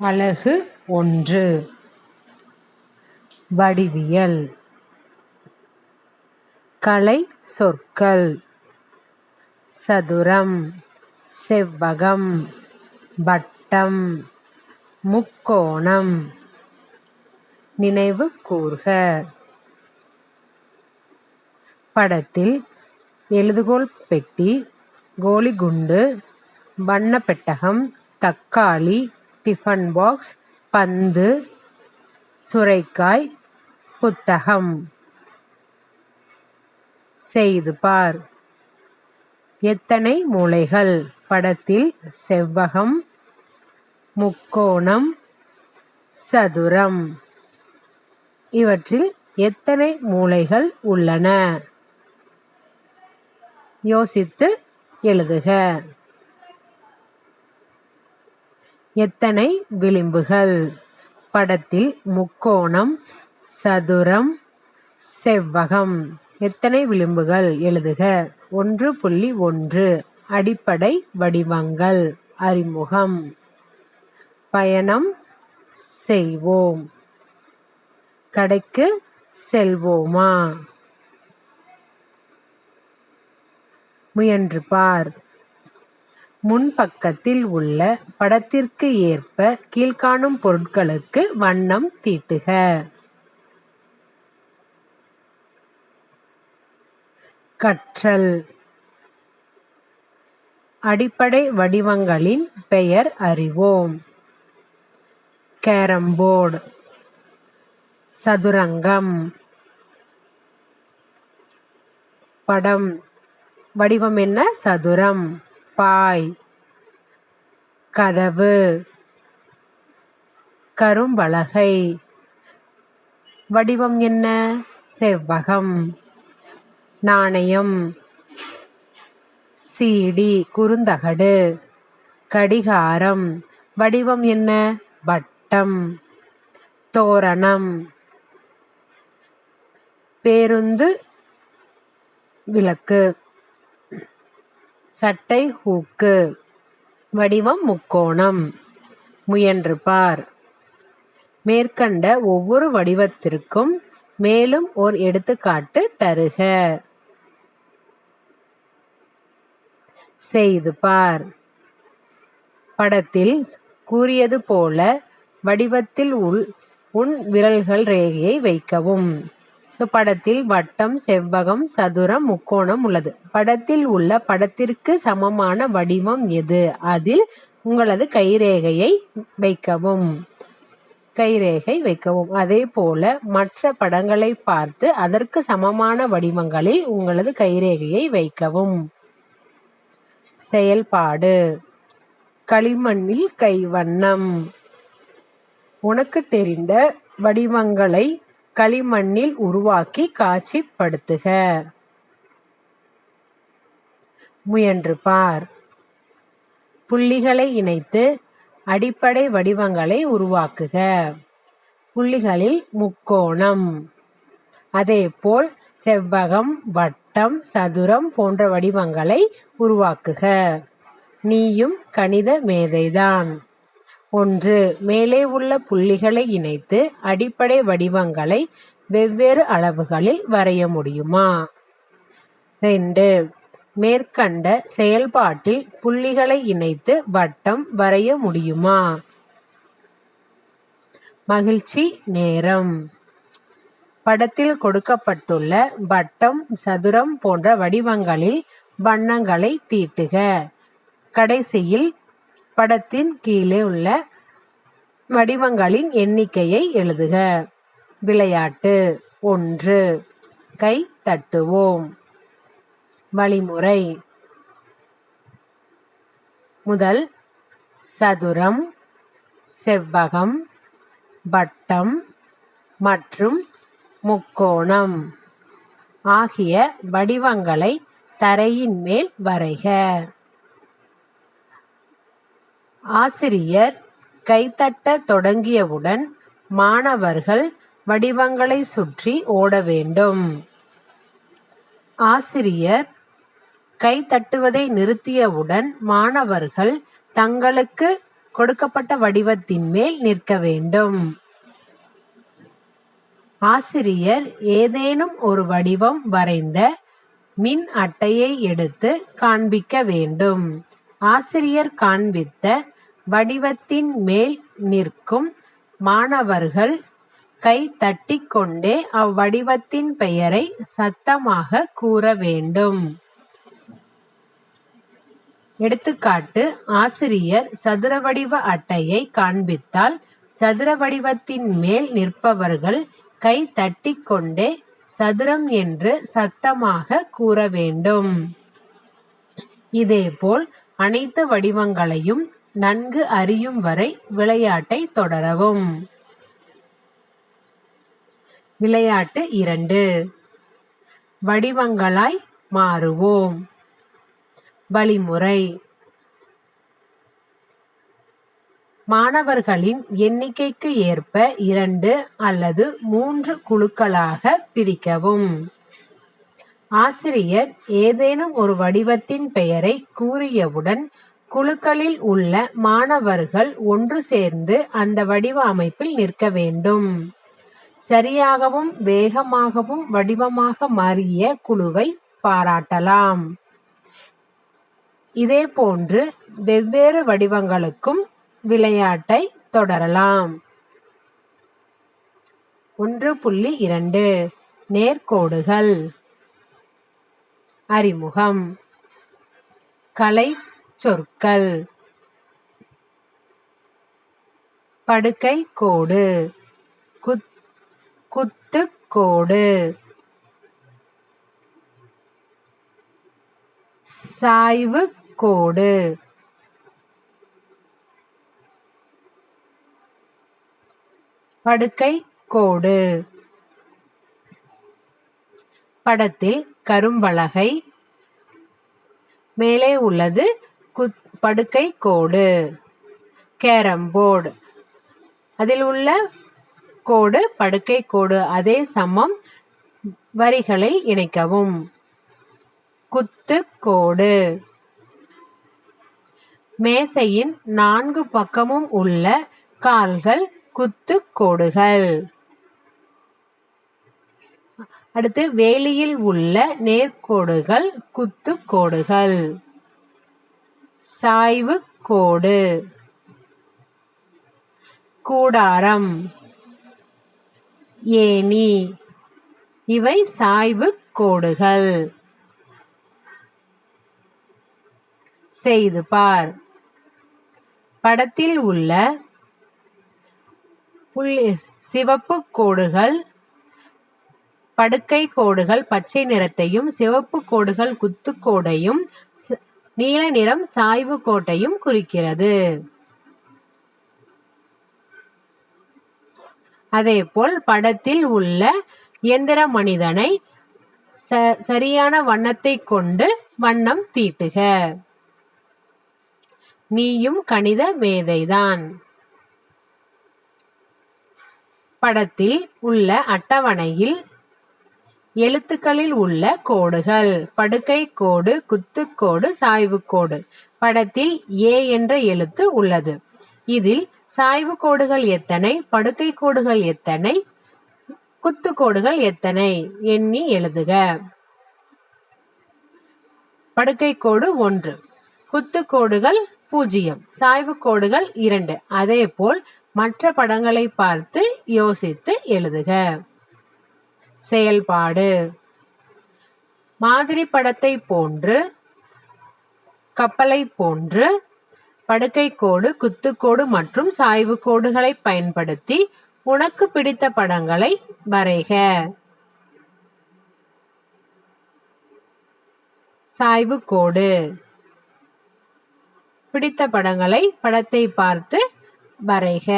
அலகு ஒன்று. வடிவியல். கலை சொற்கள். சதுரம். செவ்வகம். வட்டம். முக்கோணம். நினைவு கூர்க. படத்தில் எழுதுகோல் பெட்டி கோலிகுண்டு வண்ணப்பெட்டகம் தக்காளி டிஃபன் பாக்ஸ் பந்து சுரைக்காய் புத்தகம். செய்து பார். எத்தனை மூலைகள்? படத்தில் செவ்வகம் முக்கோணம் சதுரம். இவற்றில் எத்தனை மூலைகள் உள்ளன? யோசித்து எழுதுக. எத்தனை விளிம்புகள்? படத்தில் முக்கோணம் சதுரம் செவ்வகம். எத்தனை விளிம்புகள்? எழுதுக. ஒன்று புள்ளி ஒன்று. அடிப்படை வடிவங்கள். அறிமுகம். பயணம் செய்வோம். கடைக்கு செல்வோமா? முயன்று பார். முன்பக்கத்தில் உள்ள படத்திற்கு ஏற்ப கீழ்காணும் பொருட்களுக்கு வண்ணம் தீட்டுக. கற்றல். அடிப்படை வடிவங்களின் பெயர் அறிவோம். கேரம்போர்டு சதுரங்கம். படம். வடிவம் என்ன? சதுரம். பாய். கதவு. கரும்பலகை. வடிவம் என்ன? செவ்வகம். நாணயம். சீடி. குறுந்தகடு. கடிகாரம். வடிவம் என்ன? வட்டம். தோரணம். பேருந்து. விளக்கு. சட்டை ஹூக்கு. வடிவம் முக்கோணம். முயன்று பார் மேற்கண்ட ஒவ்வொரு வடிவத்திற்கும் மேலும் ஓர் எடுத்துக்காட்டு தருக. செய்து பார் படத்தில் கூறியது போல வடிவத்தில் உள் உன் விரல்கள் ரேகையை வைக்கவும். ஸோ படத்தில் வட்டம் செவ்வகம் சதுரம் முக்கோணம் உள்ளது. படத்தில் உள்ள படத்திற்கு சமமான வடிவம் எது? அதில் உங்களது கைரேகையை வைக்கவும். கைரேகை வைக்கவும். அதே போல மற்ற படங்களை பார்த்து அதற்கு சமமான வடிவங்களில் உங்களது கைரேகையை வைக்கவும். செயல்பாடு. களிமண்ணில் கைவண்ணம். உனக்கு தெரிந்த வடிவங்களை களிமண்ணில் உருவாக்கி காட்சிப்படுத்துக. முயன்று பார் புள்ளிகளை இணைத்து அடிப்படை வடிவங்களை உருவாக்குக. புள்ளிகளில் முக்கோணம். அதேபோல் செவ்வகம் வட்டம் சதுரம் போன்ற வடிவங்களை உருவாக்குக. நீயும் கணித மேதைதான். ஒன்று. மேலே உள்ள புள்ளிகளை இணைத்து அடிப்படை வடிவங்களை வெவ்வேறு அளவுகளில் வரைய முடியுமா? ரெண்டு. மேற்கண்ட செயல்பாட்டில் புள்ளிகளை இணைத்து வட்டம் வரைய முடியுமா? மகிழ்ச்சி நேரம். படத்தில் கொடுக்கப்பட்டுள்ள வட்டம் சதுரம் போன்ற வடிவங்களில் வண்ணங்களை தீட்டுக. கடைசியில் படத்தின் கீழே உள்ள வடிவங்களின் எண்ணிக்கையை எழுதுக. விளையாட்டு ஒன்று. கை தட்டுவோம். வழிமுறை. முதல் சதுரம் செவ்வகம் வட்டம் மற்றும் முக்கோணம் ஆகிய வடிவங்களை தரையின் மேல் வரைக. ஆசிரியர் கைதட்டத் தொடங்கியவுடன் மாணவர்கள் வடிவங்களை சுற்றி ஓட வேண்டும். ஆசிரியர் கை தட்டுவதை நிறுத்தியவுடன் மாணவர்கள் தங்களுக்கு கொடுக்கப்பட்ட வடிவத்தின் மேல் நிற்க வேண்டும். ஆசிரியர் ஏதேனும் ஒரு வடிவம் வரைந்த மின் அட்டையை எடுத்து காண்பிக்க வேண்டும். ஆசிரியர் காண்பித்த வடிவத்தின் மேல் நிற்கும் மாணவர்கள் கை தட்டிக்கொண்டே அவ்வடிவத்தின் பெயரை சத்தமாக கூற வேண்டும். எடுத்துக்காட்டு ஆசிரியர் சதுர வடிவ அட்டையை காண்பித்தால் சதுர வடிவத்தின் மேல் நிற்பவர்கள் கை தட்டிக்கொண்டே சதுரம் என்று சத்தமாக கூற வேண்டும். இதேபோல் அனைத்து வடிவங்களையும் நன்கு அறியும் வரை விளையாட்டை தொடரவும். விளையாட்டு இரண்டு. வடிவங்களாய் மாறுவோம். வழிமுறை. மாணவர்களின் எண்ணிக்கைக்கு ஏற்ப இரண்டு அல்லது மூன்று குழுக்களாக பிரிக்கவும். ஆசிரியர் ஏதேனும் ஒரு வடிவத்தின் பெயரை கூறியவுடன் குழுக்களில் உள்ள மாணவர்கள் ஒன்று சேர்ந்து அந்த வடிவ அமைப்பில் நிற்க வேண்டும். சரியாகவும் வேகமாகவும் வடிவமாக மாறிய குழுவை பாராட்டலாம். இதேபோன்று வெவ்வேறு வடிவங்களுக்கும் விளையாட்டை தொடரலாம். ஒன்று புள்ளி இரண்டு நேர்கோடுகள். அறிமுகம். கலை சொற்கள். படுக்கை கோடு. குத் குத்துக்கோடு சாய்வு கோடு. படுக்கை கோடு. படத்தில் கரும்பலகை மேலே உள்ளது குத் படுக்கை கோடு கேரம் போர்டு. அதில் உள்ள கோடு படுக்கை கோடு அதே சமம் வரிகளை இணைக்கவும். குத்து கோடு. மேசையின் நான்கு பக்கமும் உள்ள கால்கள் குத்து கோடுகள். அடுத்து வேலியில் உள்ள நேர்கோடுகள் குத்து கோடுகள். சாய்வு கோடு. கூடாரம். ஏணி. இவை சாய்வு கோடுகள். செய்து பார். படத்தில் உள்ள புள்ளி சிவப்பு கோடுகள் படுக்கை கோடுகள் பச்சை நிறத்தையும் சிவப்பு கோடுகள் குத்துக்கோடையும் நீல நிறம் சாய்வு கோட்டையும் குறிக்கிறது. அதேபோல் படத்தில் உள்ள இயந்திர மனிதனை ச- சரியான வண்ணத்தை கொண்டு வண்ணம் தீட்டுக. நீயும் கணித மேதைதான். படத்தில் உள்ள அட்டவணையில் எழுத்துக்களில் உள்ள கோடுகள். படுக்கை கோடு குத்துக்கோடு சாய்வு கோடு. படத்தில் ஏ என்ற எழுத்து உள்ளது. இதில் சாய்வு கோடுகள் எத்தனை படுக்கை கோடுகள் எத்தனை குத்து கோடுகள் எத்தனை எண்ணி எழுதுக. படுக்கை கோடு ஒன்று குத்து கோடுகள் பூஜ்ஜியம் சாய்வு கோடுகள் இரண்டு. அதேபோல் மற்ற படங்களை பார்த்து யோசித்து எழுதுக. செயல்பாடு. மாதிரி படத்தை போன்று கப்பலை போன்று படுக்கை கோடு குத்துக்கோடு மற்றும் சாய்வு கோடுகளை பயன்படுத்தி உனக்கு பிடித்த படங்களை வரைக. சாய்வு கோடு பிடித்த படங்களை படத்தை பார்த்து வரைக.